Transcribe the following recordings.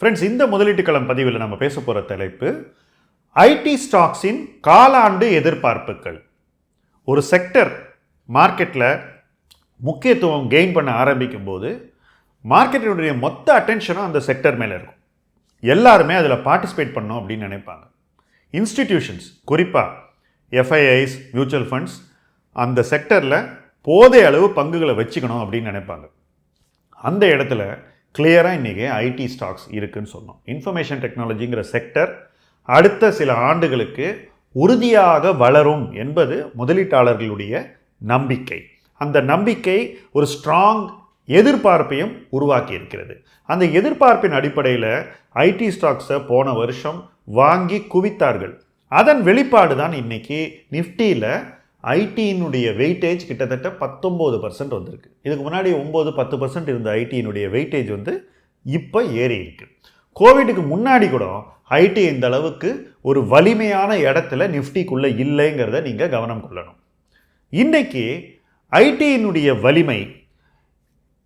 Friends இந்த முதலீட்டு களம் பதிவில் நம்ம பேச போகிற தலைப்பு ஐடி ஸ்டாக்ஸின் காலாண்டு எதிர்பார்ப்புகள். ஒரு செக்டர் மார்க்கெட்டில் முக்கியத்துவம் கெயின் பண்ண ஆரம்பிக்கும் போது மார்க்கெட்டினுடைய மொத்த அட்டென்ஷனும் அந்த செக்டர் மேலே இருக்கும். எல்லாருமே அதில் பார்ட்டிசிபேட் பண்ணோம் அப்படின்னு நினைப்பாங்க. இன்ஸ்டிடியூஷன்ஸ் குறிப்பாக எஃப்ஐஐஸ் மியூச்சுவல் ஃபண்ட்ஸ் அந்த செக்டரில் போதைய அளவு பங்குகளை வச்சுக்கணும் அப்படின்னு நினைப்பாங்க. அந்த இடத்துல கிளியராக இன்றைக்கி ஐடி ஸ்டாக்ஸ் இருக்குன்னு சொன்னோம். இன்ஃபர்மேஷன் டெக்னாலஜிங்கிற செக்டர் அடுத்த சில ஆண்டுகளுக்கு உறுதியாக வளரும் என்பது முதலீட்டாளர்களுடைய நம்பிக்கை. அந்த நம்பிக்கை ஒரு ஸ்ட்ராங் எதிர்பார்ப்பையும் உருவாக்கி இருக்கிறது. அந்த எதிர்பார்ப்பின் அடிப்படையில் ஐடி ஸ்டாக்ஸை போன வருஷம் வாங்கி குவித்தார்கள். அதன் வெளிப்பாடு தான் இன்றைக்கி நிஃப்டியில் ஐடியினுடைய வெயிட்டேஜ் கிட்டத்தட்ட பத்தொம்போது பர்சன்ட் வந்திருக்கு. இதுக்கு முன்னாடி ஒம்பது பத்து பர்சன்ட் இருந்த ஐடியினுடைய வெயிட்டேஜ் வந்து இப்போ ஏறி இருக்கு. கோவிடுக்கு முன்னாடி கூட ஐடி இந்த அளவுக்கு ஒரு வலிமையான இடத்துல நிஃப்டிக்குள்ளே இல்லைங்கிறத நீங்கள் கவனம் கொள்ளணும். இன்றைக்கி ஐடியினுடைய வலிமை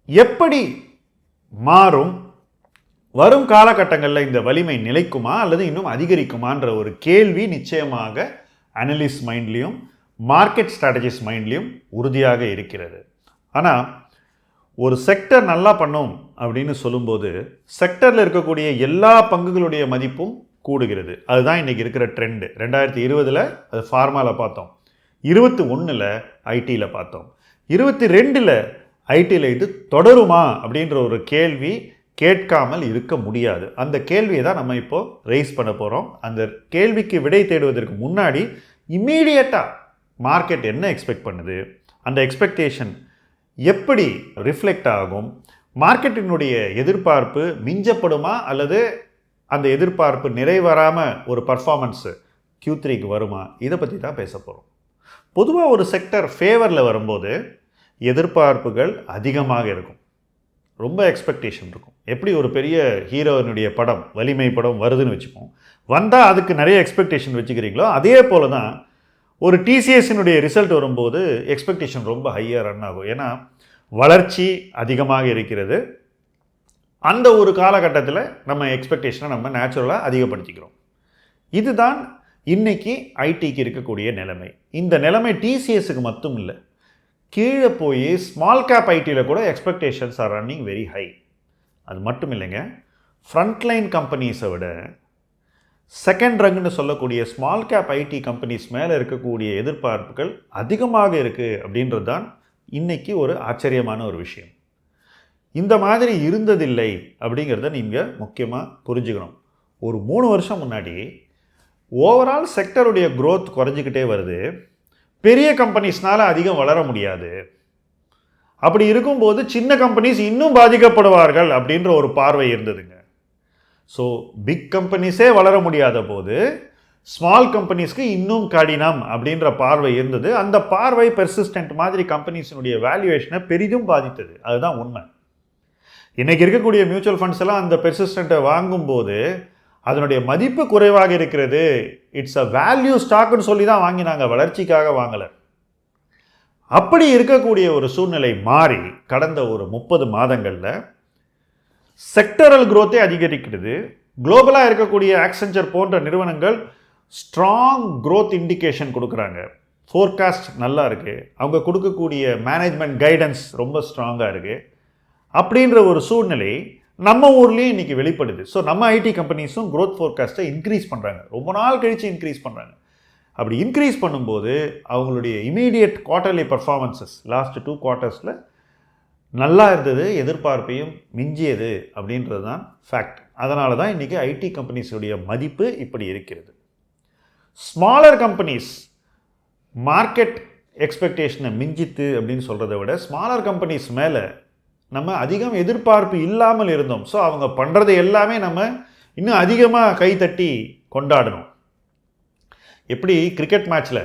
எப்படி மாறும்? வரும் காலகட்டங்களில் இந்த வலிமை நிலைக்குமா அல்லது இன்னும் அதிகரிக்குமான்ற ஒரு கேள்வி நிச்சயமாக அனலிஸ்ட் மைண்ட்லேயும் மார்க்கெட் ஸ்ட்ராட்டஜிஸ் மைண்ட்லேயும் உறுதியாக இருக்கிறது. ஆனால் ஒரு செக்டர் நல்லா பண்ணும் அப்படின்னு சொல்லும்போது செக்டரில் இருக்கக்கூடிய எல்லா பங்குகளுடைய மதிப்பும் கூடுகிறது. அதுதான் இன்றைக்கி இருக்கிற ட்ரெண்டு ரெண்டாயிரத்தி இருபதில் அது ஃபார்மாவில் பார்த்தோம். இருபத்தி ஒன்றில் ஐடியில் பார்த்தோம். இருபத்தி ரெண்டில் ஐடியில் இது தொடருமா அப்படின்ற ஒரு கேள்வி கேட்காமல் இருக்க முடியாது. அந்த கேள்வியை தான் நம்ம இப்போ ரைஸ் பண்ண போகிறோம் அந்த கேள்விக்கு விடை தேடுவதற்கு முன்னாடி இம்மீடியட்டாக மார்க்கெட் என்ன எக்ஸ்பெக்ட் பண்ணுது? அந்த எக்ஸ்பெக்டேஷன் எப்படி ரிஃப்ளெக்ட் ஆகும்? மார்க்கெட்டினுடைய எதிர்பார்ப்பு மிஞ்சப்படுமா? அல்லது அந்த எதிர்பார்ப்பு நிறைவராமல் ஒரு பர்ஃபார்மன்ஸு கியூ த்ரீக்கு வருமா? இதை பற்றி தான் பேச போகிறோம் பொதுவாக ஒரு செக்டர் ஃபேவரில் வரும்போது எதிர்பார்ப்புகள் அதிகமாக இருக்கும். ரொம்ப எக்ஸ்பெக்டேஷன் இருக்கும். எப்படி ஒரு பெரிய ஹீரோயினுடைய படம் வலிமை படம் வருதுன்னு வச்சுப்போம். வந்தால் அதுக்கு நிறைய எக்ஸ்பெக்டேஷன் வச்சுக்கிறீங்களோ அதே போல தான் ஒரு டிசிஎஸ்னுடைய ரிசல்ட் வரும்போது எக்ஸ்பெக்டேஷன் ரொம்ப ஹையாக ரன் ஆகும். ஏன்னா வளர்ச்சி அதிகமாக இருக்கிறது. அந்த ஒரு காலகட்டத்தில் நம்ம எக்ஸ்பெக்டேஷனை நம்ம நேச்சுரலாக அதிகப்படுத்திக்கிறோம். இதுதான் இன்றைக்கி ஐடிக்கு இருக்கக்கூடிய நிலைமை. இந்த நிலைமை டிசிஎஸ்க்கு மட்டும் இல்லை கீழே போய் ஸ்மால் கேப் ஐடியில் கூட expectations are running very high அது மட்டும் இல்லைங்க ஃப்ரண்ட்லைன் கம்பெனிஸை விட செகண்ட் ரங்குன்னு சொல்லக்கூடிய ஸ்மால் கேப் ஐடி கம்பெனிஸ் மேலே இருக்கக்கூடிய எதிர்பார்ப்புகள் அதிகமாக இருக்குது அப்படின்றது தான் இன்றைக்கி ஒரு ஆச்சரியமான ஒரு விஷயம். இந்த மாதிரி இருந்ததில்லை அப்படிங்கிறத நீங்கள் முக்கியமாக புரிஞ்சுக்கணும். ஒரு மூணு வருஷம் முன்னாடி ஓவரால் செக்டருடைய க்ரோத் குறைஞ்சிக்கிட்டே வருது. பெரிய கம்பெனிஸ்னால் அதிகம் வளர முடியாது. அப்படி இருக்கும்போது சின்ன கம்பெனிஸ் இன்னும் பாதிக்கப்படுவார்கள் அப்படின்ற ஒரு பார்வை இருந்ததுங்க. ஸோ பிக் கம்பெனிஸே வளர முடியாத போது ஸ்மால் கம்பெனிஸ்க்கு இன்னும் கடினம் அப்படின்ற பார்வை இருந்தது. அந்த பார்வை பெர்சிஸ்டன்ட் மாதிரி கம்பெனிஸினுடைய வேல்யூவேஷனை பெரிதும் பாதித்தது. அதுதான் உண்மை. இன்றைக்கி இருக்கக்கூடிய மியூச்சுவல் ஃபண்ட்ஸ் எல்லாம் அந்த பெர்சிஸ்டண்ட்டை வாங்கும்போது அதனுடைய மதிப்பு குறைவாக இருக்கிறது. இட்ஸ் அ வேல்யூ ஸ்டாக்னு சொல்லி தான் வாங்கினாங்க. வளர்ச்சிக்காக வாங்கலை. அப்படி இருக்கக்கூடிய ஒரு சூழ்நிலை மாறி கடந்த ஒரு முப்பது மாதங்களில் செக்டரல் குரோத்தை அதிகரிக்கிறது. குளோபலாக இருக்கக்கூடிய ஆக்செஞ்சர் போன்ற நிறுவனங்கள் ஸ்ட்ராங் க்ரோத் இண்டிகேஷன் கொடுக்குறாங்க. ஃபோர்காஸ்ட் நல்லா இருக்குது அவங்க கொடுக்கக்கூடிய மேனேஜ்மெண்ட் கைடன்ஸ் ரொம்ப ஸ்ட்ராங்காக இருக்குது அப்படின்ற ஒரு சூழ்நிலை நம்ம ஊர்லேயும் இன்றைக்கி வெளிப்படுது. ஸோ நம்ம ஐடி கம்பெனிஸும் க்ரோத் ஃபோர்காஸ்ட்டை இன்க்ரீஸ் பண்ணுறாங்க ரொம்ப நாள் கழித்து இன்க்ரீஸ் பண்ணுறாங்க அப்படி இன்க்ரீஸ் பண்ணும்போது அவங்களுடைய immediate quarterly performances last two குவார்ட்டர்ஸில் நல்லா இருந்தது எதிர்பார்ப்பையும் மிஞ்சியது அப்படின்றது தான் ஃபேக்ட் அதனால தான் இன்றைக்கி ஐடி கம்பெனிஸுடைய மதிப்பு இப்படி இருக்கிறது. ஸ்மாலர் கம்பெனிஸ் மார்க்கெட் எக்ஸ்பெக்டேஷனை மிஞ்சித்து அப்படின்னு சொல்கிறத விட ஸ்மாலர் கம்பெனிஸ் மேலே நம்ம அதிகம் எதிர்பார்ப்பு இல்லாமல் இருந்தோம். ஸோ அவங்க பண்ணுறது எல்லாமே நம்ம இன்னும் அதிகமாக கைத்தட்டி கொண்டாடணும். எப்படி? கிரிக்கெட் மேட்ச்சில்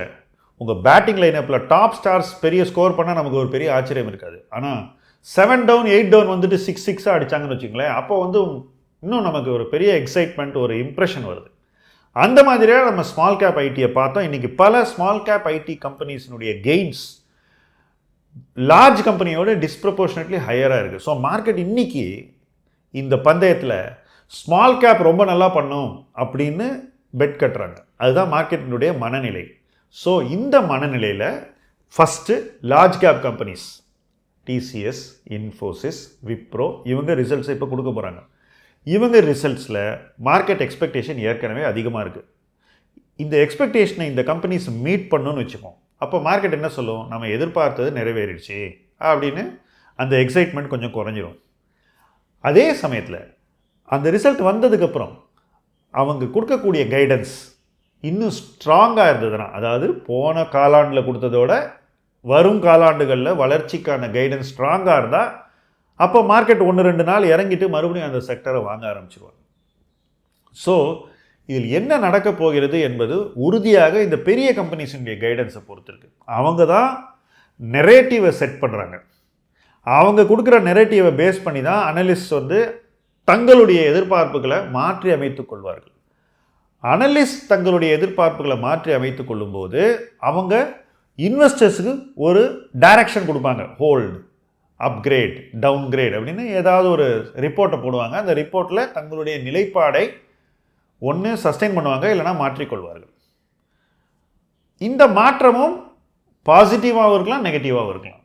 உங்கள் பேட்டிங் லைனப்பில் டாப் ஸ்டார்ஸ் பெரிய ஸ்கோர் பண்ணால் நமக்கு ஒரு பெரிய ஆச்சரியம் இருக்காது. ஆனால் செவன் டவுன் எயிட் டவுன் வந்துட்டு சிக்ஸ் சிக்ஸாக அடிச்சாங்கன்னு வச்சுங்களேன் அப்போ வந்து இன்னும் நமக்கு ஒரு பெரிய எக்ஸைட்மெண்ட் ஒரு இம்ப்ரெஷன் வருது. அந்த மாதிரியாக நம்ம ஸ்மால் கேப் ஐடியை பார்த்தோம். இன்றைக்கி பல ஸ்மால் கேப் ஐடி கம்பெனிஸினுடைய கெயின்ஸ் லார்ஜ் கம்பெனியோட டிஸ்ப்ரப்போர்ஷனட்லி ஹையராக இருக்குது ஸோ மார்க்கெட் இன்றைக்கி இந்த பந்தயத்தில் ஸ்மால் கேப் ரொம்ப நல்லா பண்ணும் அப்படின்னு பெட் கட்டுறாங்க. அதுதான் மார்க்கெட்டினுடைய மனநிலை. ஸோ இந்த மனநிலையில் first large cap companies TCS Infosys Wipro இவங்க ரிசல்ட்ஸை இப்போ கொடுக்க போகிறாங்க இவங்க ரிசல்ட்ஸில் மார்க்கெட் எக்ஸ்பெக்டேஷன் ஏற்கனவே அதிகமாக இருக்குது இந்த எக்ஸ்பெக்டேஷனை இந்த கம்பெனிஸ் மீட் பண்ணுன்னு வச்சுப்போம் அப்போ மார்க்கெட் என்ன சொல்லும்? நம்ம எதிர்பார்த்தது நிறைவேறிடுச்சு அப்படின்னு அந்த எக்ஸைட்மெண்ட் கொஞ்சம் குறைஞ்சிரும். அதே சமயத்தில் அந்த ரிசல்ட் வந்ததுக்கப்புறம் அவங்க கொடுக்கக்கூடிய கைடன்ஸ் இன்னும் ஸ்ட்ராங்காக இருந்ததுன்னா அதாவது போன காலாண்டில் கொடுத்ததோட வரும் காலாண்டுகளில் வளர்ச்சிக்கான கைடன்ஸ் ஸ்ட்ராங்காக இருந்தால் அப்போ மார்க்கெட் ஒன்று ரெண்டு நாள் இறங்கிட்டு மறுபடியும் அந்த செக்டரை வாங்க ஆரம்பிச்சிருவாங்க. ஸோ இதில் என்ன நடக்க போகிறது என்பது உறுதியாக இந்த பெரிய கம்பெனிஸினுடைய கைடன்ஸை பொறுத்திருக்கு. அவங்க தான் நெரேட்டிவை செட் பண்ணுறாங்க அவங்க கொடுக்குற நெரேட்டிவை பேஸ் பண்ணி தான் அனலிஸ்ட் வந்து தங்களுடைய எதிர்பார்ப்புகளை மாற்றி அமைத்துக் கொள்வார்கள். அனலிஸ்ட் தங்களுடைய எதிர்பார்ப்புகளை மாற்றி அமைத்துக் கொள்ளும்போது அவங்க இன்வெஸ்டர்ஸுக்கு ஒரு டைரக்ஷன் கொடுப்பாங்க. ஹோல்டு அப்கிரேட் டவுன்கிரேட் அப்படின்னு ஏதாவது ஒரு ரிப்போர்ட்டை போடுவாங்க. அந்த ரிப்போர்ட்டில் தங்களுடைய நிலைப்பாடை ஒன்று சஸ்டெயின் பண்ணுவாங்க இல்லைனா மாற்றிக்கொள்வார்கள். இந்த மாற்றமும் பாசிட்டிவாகவும் இருக்கலாம் நெகட்டிவாகவும் இருக்கலாம்.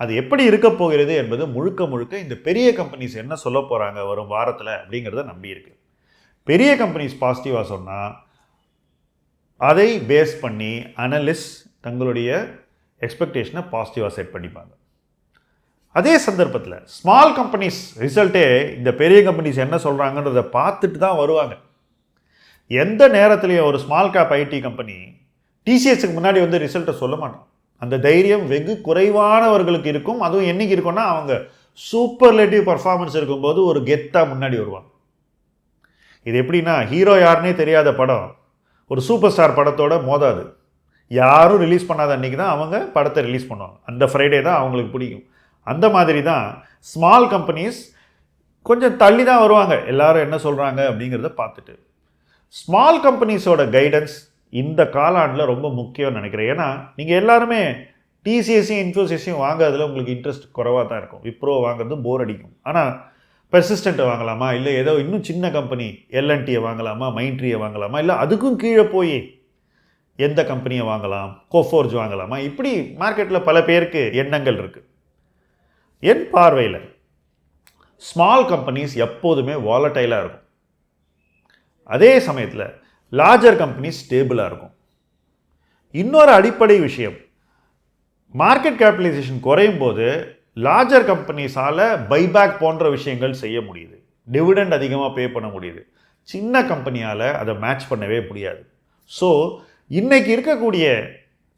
அது எப்படி இருக்க போகிறது என்பது முழுக்க முழுக்க இந்த பெரிய கம்பெனிஸ் என்ன சொல்ல போகிறாங்க வரும் வாரத்தில் அப்படிங்கிறத நம்பியிருக்கு பெரிய கம்பெனிஸ் பாசிட்டிவாக சொன்னால் அதை பேஸ் பண்ணி அனலிஸ்ட் தங்களுடைய எக்ஸ்பெக்டேஷனை பாசிட்டிவாக செட் பண்ணிப்பாங்க. அதே சந்தர்ப்பத்தில் ஸ்மால் கம்பெனிஸ் ரிசல்ட்டே இந்த பெரிய கம்பெனிஸ் என்ன சொல்கிறாங்கன்றதை பார்த்துட்டு தான் வருவாங்க. எந்த நேரத்துலையும் ஒரு ஸ்மால் கேப் ஐடி கம்பெனி டிசிஎஸ்க்கு முன்னாடி வந்து ரிசல்ட்டை சொல்ல மாட்டோம் அந்த தைரியம் வெகு குறைவானவர்களுக்கு இருக்கும். அதுவும் என்னைக்கு இருக்கும்னா அவங்க சூப்பர்லேட்டிவ் பர்ஃபார்மன்ஸ் இருக்கும்போது ஒரு கெத்தாக முன்னாடி வருவாங்க. இது எப்படின்னா ஹீரோ யாருன்னே தெரியாத படம் ஒரு சூப்பர் ஸ்டார் படத்தோட மோதாது. யாரும் ரிலீஸ் பண்ணாத அன்றைக்கி தான் அவங்க படத்தை ரிலீஸ் பண்ணுவாங்க. அந்த ஃப்ரைடே தான் அவங்களுக்கு பிடிக்கும். அந்த மாதிரி தான் ஸ்மால் கம்பெனிஸ் கொஞ்சம் தள்ளி தான் வருவாங்க. எல்லாரும் என்ன சொல்கிறாங்க அப்படிங்கிறத பார்த்துட்டு. ஸ்மால் கம்பெனிஸோட கைடன்ஸ் இந்த காலாண்டில் ரொம்ப முக்கியம்னு நினைக்கிறேன். ஏன்னா நீங்கள் எல்லாருமே டிசிஎஸ்சியும் இன்ஃபோசிஸையும் வாங்குறதுல உங்களுக்கு இன்ட்ரெஸ்ட் குறைவாக தான் இருக்கும். விப்ரோ வாங்குறது போர் அடிக்கும். ஆனால் பெர்சிஸ்டண்ட்டை வாங்கலாமா? இல்லை ஏதோ இன்னும் சின்ன கம்பெனி எல்என்டியை வாங்கலாமா? மைண்ட்ரியை வாங்கலாமா? இல்லை அதுக்கும் கீழே போய் எந்த கம்பெனியை வாங்கலாம்? கோஃபோர்ஜ் வாங்கலாமா? இப்படி மார்க்கெட்டில் பல பேருக்கு எண்ணங்கள் இருக்குது என் பார்வையில் ஸ்மால் கம்பெனிஸ் எப்போதுமே வாலட்டைலாக இருக்கும். அதே சமயத்தில் லார்ஜர் கம்பெனிஸ் ஸ்டேபிளாக இருக்கும். இன்னொரு அடிப்படை விஷயம் மார்க்கெட் கேபிட்டலைசேஷன் குறையும் போது லார்ஜர் கம்பெனிஸால் பைபேக் போன்ற விஷயங்கள் செய்ய முடியுது. டிவிடெண்ட் அதிகமாக பே பண்ண முடியுது. சின்ன கம்பெனியால் அதை மேட்ச் பண்ணவே முடியாது. ஸோ இன்றைக்கி இருக்கக்கூடிய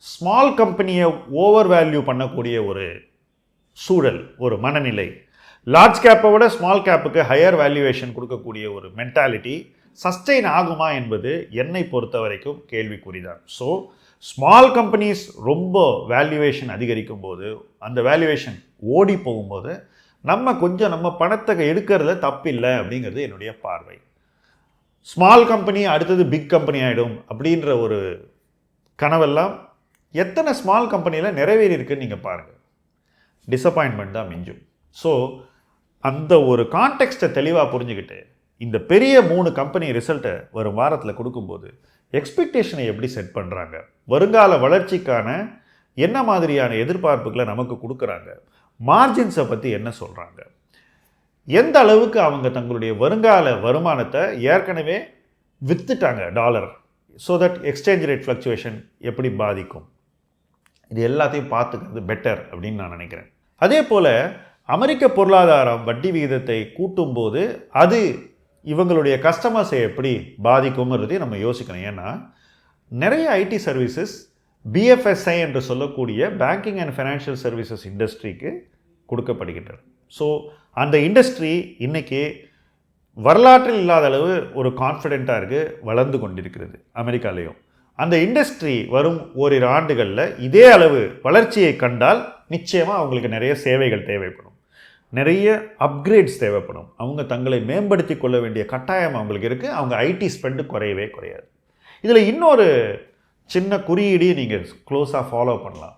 ஸ்மால் கம்பெனியை ஓவர் வேல்யூ பண்ணக்கூடிய ஒரு சூழல் ஒரு மனநிலை. லார்ஜ் கேப்பை விட ஸ்மால் கேப்புக்கு ஹையர் வேல்யூவேஷன் கொடுக்கக்கூடிய ஒரு மென்டாலிட்டி சஸ்டெயின் ஆகுமா என்பது என்னை பொறுத்த வரைக்கும் கேள்விக்குறிதான். ஸோ ஸ்மால் கம்பெனிஸ் ரொம்ப வேல்யூவேஷன் அதிகரிக்கும் போது அந்த வேல்யூவேஷன் ஓடி போகும்போது நம்ம கொஞ்சம் நம்ம பணத்தை எடுக்கிறதுல தப்பில்லை அப்படிங்கிறது என்னுடைய பார்வை. ஸ்மால் கம்பெனி அடுத்தது பிக் கம்பெனி ஆகிடும் அப்படின்ற ஒரு கனவெல்லாம் எத்தனை ஸ்மால் கம்பெனியில் நிறைவேறியிருக்குன்னு நீங்கள் பாருங்கள் டிசப்பாயின்மெண்ட் தான் மிஞ்சும். ஸோ அந்த ஒரு கான்டெக்ஸ்ட்டை தெளிவாக புரிஞ்சுக்கிட்டு இந்த பெரிய மூணு கம்பெனி ரிசல்ட்டை வரும் வாரத்தில் கொடுக்கும்போது எக்ஸ்பெக்டேஷனை எப்படி செட் பண்ணுறாங்க வருங்கால வளர்ச்சிக்கான என்ன மாதிரியான எதிர்பார்ப்புகளை நமக்கு கொடுக்குறாங்க? மார்ஜின்ஸை பற்றி என்ன சொல்கிறாங்க எந்த அளவுக்கு அவங்க தங்களுடைய வருங்கால வருமானத்தை ஏற்கனவே விற்றுட்டாங்க dollar so that exchange rate fluctuation எப்படி பாதிக்கும்? இது எல்லாத்தையும் பார்த்துக்கிறது பெட்டர் அப்படின்னு நான் நினைக்கிறேன். அதே போல் அமெரிக்க பொருளாதாரம் வட்டி விகிதத்தை கூட்டும்போது அது இவங்களுடைய கஸ்டமர்ஸை எப்படி பாதிக்குங்கிறதையும் நம்ம யோசிக்கணும். ஏன்னா நிறைய ஐடி சர்வீசஸ் பிஎஃப்எஸ்ஐ என்று சொல்லக்கூடிய பேங்கிங் அண்ட் ஃபைனான்ஷியல் சர்வீசஸ் இண்டஸ்ட்ரிக்கு கொடுக்கப்படுகின்றன. ஸோ அந்த இண்டஸ்ட்ரி இன்றைக்கி வரலாற்றில் இல்லாத அளவு ஒரு கான்ஃபிடெண்ட்டாக இருக்குது வளர்ந்து கொண்டிருக்கிறது அமெரிக்காலேயும். அந்த இண்டஸ்ட்ரி வரும் ஓரிரு ஆண்டுகளில் இதே அளவு வளர்ச்சியை கண்டால் நிச்சயமாக அவங்களுக்கு நிறைய சேவைகள் தேவைப்படும். நிறைய அப்கிரேட்ஸ் தேவைப்படும். அவங்க தங்களை மேம்படுத்தி கொள்ள வேண்டிய கட்டாயம் அவங்களுக்கு இருக்குது அவங்க ஐடி ஸ்பெண்டு குறையவே குறையாது. இதில் இன்னொரு சின்ன குறியீடையும் நீங்கள் க்ளோஸாக ஃபாலோ பண்ணலாம்.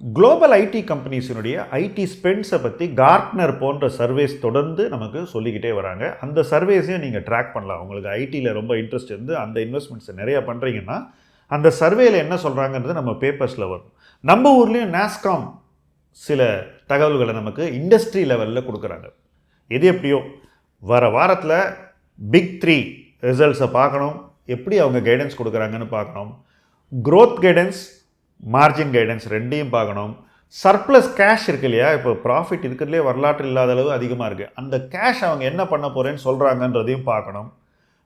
குளோபல் ஐடி கம்பெனிஸினுடைய ஐடி ஸ்பெண்ட்ஸை பற்றி கார்ட்னர் போன்ற சர்வேஸ் தொடர்ந்து நமக்கு சொல்லிக்கிட்டே வராங்க. அந்த சர்வேஸையும் நீங்கள் ட்ராக் பண்ணலாம். உங்களுக்கு ஐடியில் ரொம்ப இன்ட்ரெஸ்ட் இருந்து அந்த இன்வெஸ்ட்மெண்ட்ஸை நிறையா பண்ணுறீங்கன்னா அந்த சர்வேயில் என்ன சொல்கிறாங்கன்றது நம்ம பேப்பர்ஸில் வரும். நம்ம ஊர்லேயும் நாஸ்காம் சில தகவல்களை நமக்கு இண்டஸ்ட்ரி லெவலில் கொடுக்குறாங்க. எது எப்படியோ? வர வாரத்தில் பிக் த்ரீ ரிசல்ட்ஸை பார்க்கணும். எப்படி அவங்க கைடன்ஸ் கொடுக்குறாங்கன்னு பார்க்கணும். க்ரோத் கைடன்ஸ் மார்ஜின் கைடன்ஸ் ரெண்டையும் பார்க்கணும். சர்ப்ளஸ் கேஷ் இருக்கு இல்லையா? இப்போ ப்ராஃபிட் இருக்கிறதுலே வரலாற்று இல்லாத அளவு அதிகமாக இருக்குது அந்த கேஷ் அவங்க என்ன பண்ண போகிறேன்னு சொல்கிறாங்கன்றதையும் பார்க்கணும்.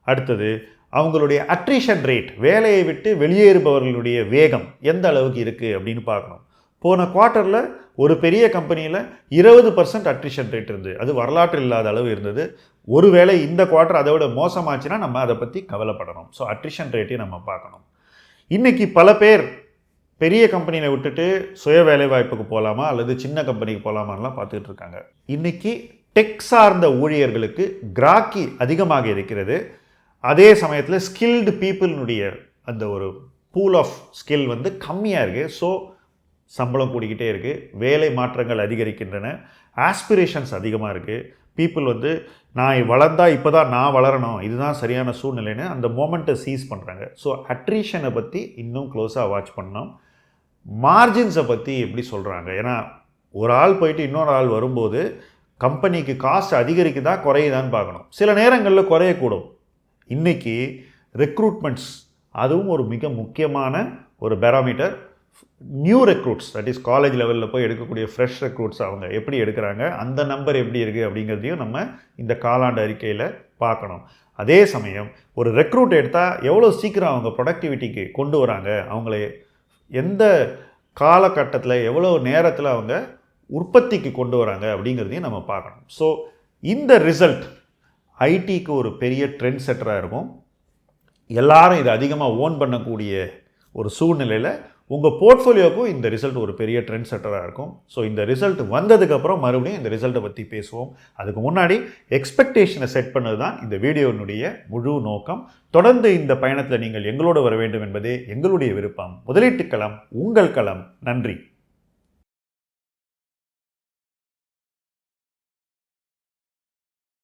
அடுத்தது அவங்களுடைய அட்ரிஷன் ரேட் வேலையை விட்டு வெளியேறுபவர்களுடைய வேகம் எந்த அளவுக்கு இருக்குது அப்படின்னு பார்க்கணும். போன குவார்ட்டரில் ஒரு பெரிய கம்பெனியில் இருபது பர்சன்ட் அட்ரிஷன் ரேட் இருந்தது. அது வரலாற்று இல்லாத அளவு இருந்தது. ஒருவேளை இந்த குவார்ட்டர் அதை விட மோசமாச்சுன்னா நம்ம அதை பற்றி கவலைப்படணும். ஸோ அட்ரிஷன் ரேட்டையும் நம்ம பார்க்கணும். இன்னைக்கு பல பேர் பெரிய கம்பெனியில் விட்டுட்டு சுய வேலைவாய்ப்புக்கு போகலாமா அல்லது சின்ன கம்பெனிக்கு போகலாமான்லாம் பார்த்துக்கிட்டு இருக்காங்க. இன்னைக்கு டெக் சார்ந்த ஊழியர்களுக்கு கிராக்கி அதிகமாக இருக்கிறது. அதே சமயத்தில் ஸ்கில்டு பீப்புளினுடைய அந்த ஒரு பூல் ஆஃப் ஸ்கில் வந்து கம்மியாக இருக்குது ஸோ சம்பளம் கூடிக்கிட்டே இருக்குது வேலை மாற்றங்கள் அதிகரிக்கின்றன. ஆஸ்பிரேஷன்ஸ் அதிகமாக இருக்குது பீப்புள் வந்து நான் வளர்ந்தால் இப்போ தான் நான் வளரணும். இதுதான் சரியான சூழ்நிலைன்னு அந்த மோமெண்ட்டை சீஸ் பண்ணுறாங்க ஸோ அட்ரிஷனை பற்றி இன்னும் க்ளோஸாக வாட்ச் பண்ணோம் மார்ஜின்ஸை பற்றி எப்படி சொல்கிறாங்க ஏன்னா ஒரு ஆள் போயிட்டு இன்னொரு ஆள் வரும்போது கம்பெனிக்கு காஸ்ட் அதிகரிக்குதா குறையுதான்னு பார்க்கணும். சில நேரங்களில் குறையக்கூடும். இன்றைக்கி ரெக்ரூட்மெண்ட்ஸ் அதுவும் ஒரு மிக முக்கியமான ஒரு parameter new recruits that is college லெவலில் போய் எடுக்கக்கூடிய ஃப்ரெஷ் ரெக்ரூட்ஸ் அவங்க எப்படி எடுக்கிறாங்க அந்த நம்பர் எப்படி இருக்குது அப்படிங்கிறதையும் நம்ம இந்த காலாண்டு அறிக்கையில் பார்க்கணும். அதே சமயம் ஒரு ரெக்ரூட் எடுத்தால் எவ்வளோ சீக்கிரம் அவங்க ப்ரொடக்டிவிட்டிக்கு கொண்டு வராங்க அவங்களே எந்த காலகட்டத்தில் எவ்வளோ நேரத்தில் அவங்க உற்பத்திக்கு கொண்டு வராங்க அப்படிங்கிறதையும் நம்ம பார்க்கணும். ஸோ இந்த ரிசல்ட் ஐடிக்கு ஒரு பெரிய ட்ரெண்ட் செட்டராக இருக்கும். எல்லாரும் இதை அதிகமாக ஓன் பண்ணக்கூடிய ஒரு சூழ்நிலையில் உங்கள் போர்ட்ஃபோலியோக்கும் இந்த ரிசல்ட் ஒரு பெரிய ட்ரெண்ட் செட்டராக இருக்கும். ஸோ இந்த ரிசல்ட் வந்ததுக்கப்புறம் மறுபடியும் இந்த ரிசல்ட்டை பற்றி பேசுவோம். அதுக்கு முன்னாடி எக்ஸ்பெக்டேஷனை செட் பண்ணது தான் இந்த வீடியோனுடைய முழு நோக்கம். தொடர்ந்து இந்த பயணத்தில் நீங்கள் எங்களோடு வர வேண்டும் என்பதே எங்களுடைய விருப்பம். முதலீட்டு களம் உங்கள் களம். நன்றி.